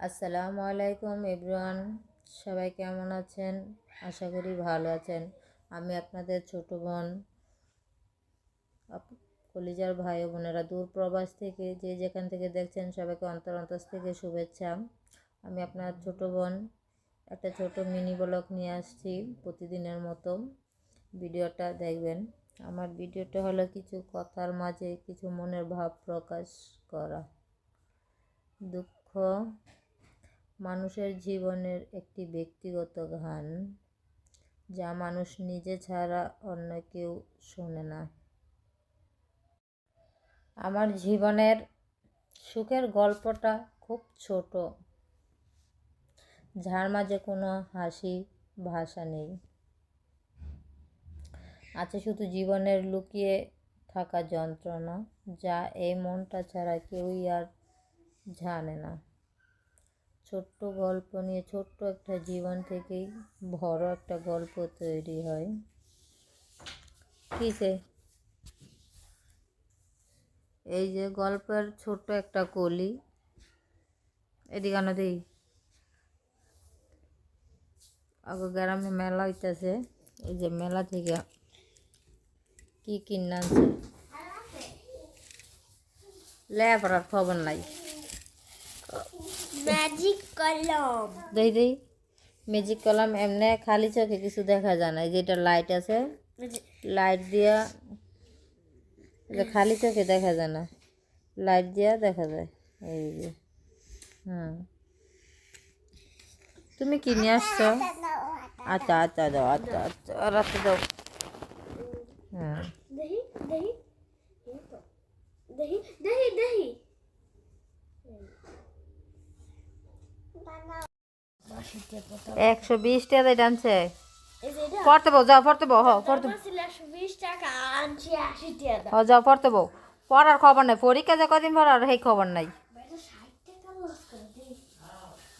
আসসালামু আলাইকুম এভরিওয়ান সবাই কেমন আছেন? আশা করি ভালো আছেন। আমি আপনাদের ছোট বোন কলিজার ভাই বোনেরা দূর প্রবাস থেকে যে যেখান থেকে দেখছেন সবাইকে অন্তর অন্তর থেকে শুভেচ্ছা। আমি আপনার ছোট বোন, একটা ছোট মিনি ব্লগ নিয়ে আসছি প্রতিদিনের মতো। ভিডিওটা দেখবেন। আমার ভিডিওটা হলো কিছু কথার মাঝে কিছু মনের ভাব প্রকাশ করা। দুঃখ মানুষের জীবনের একটি ব্যক্তিগত গান যা মানুষ নিজে ছাড়া অন্য কেউ শোনে না। আমার জীবনের সুখের গল্পটা খুব ছোট, যার মাঝে কোনো হাসি ভাষা নেই। আছে শুধু জীবনের লুকিয়ে থাকা যন্ত্রণা, যা এই মনটা ছাড়া কেউই আর জানে না। ছোট্ট গল্প নিয়ে, ছোট্ট একটা জীবন থেকেই বড় একটা গল্প তৈরি হয়। কিসে এই যে গল্পের ছোট্ট একটা কলি। এদিকে আনো দেই। আগে গ্রামে মেলা হইতেছে, এই যে মেলা থেকে কি কিনে আনছে? লেপড়ার খবর নাই। ম্যাজিক কলম। দেই দেই। ম্যাজিক কলাম এমনি খালি চোখে কিছু দেখা যায় না। যেটা লাইট আছে। লাইট দিয়া খালি চোখে দেখা যায় না। লাইট দিয়া দেখা যায়। এই যে। হুম। তুমি কি নিয়ে আসছো? আচ্ছা আচ্ছা দাও আচ্ছা আচ্ছা আচ্ছা দাও। হ্যাঁ একশো বিশ টাকা টানছে। পড়তে বউ যাও পড়তে বউ হ পড়তে আনছি হ যাও পড়তে বউ। পড়ার খবর নাই পরীক্ষা যে কদিন পড়ার সেই খবর নাই।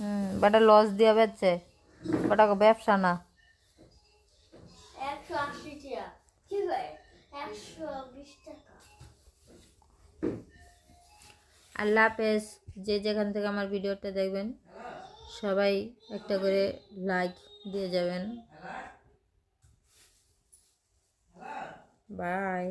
হুম বেটা লস দিয়ে বেচছে। বেটা ব্যবসা না। আল্লাহ হাফেজ যে যেখান থেকে আমার ভিডিওটা দেখবেন সবাই একটা করে লাইক দিয়ে যাবেন। বাই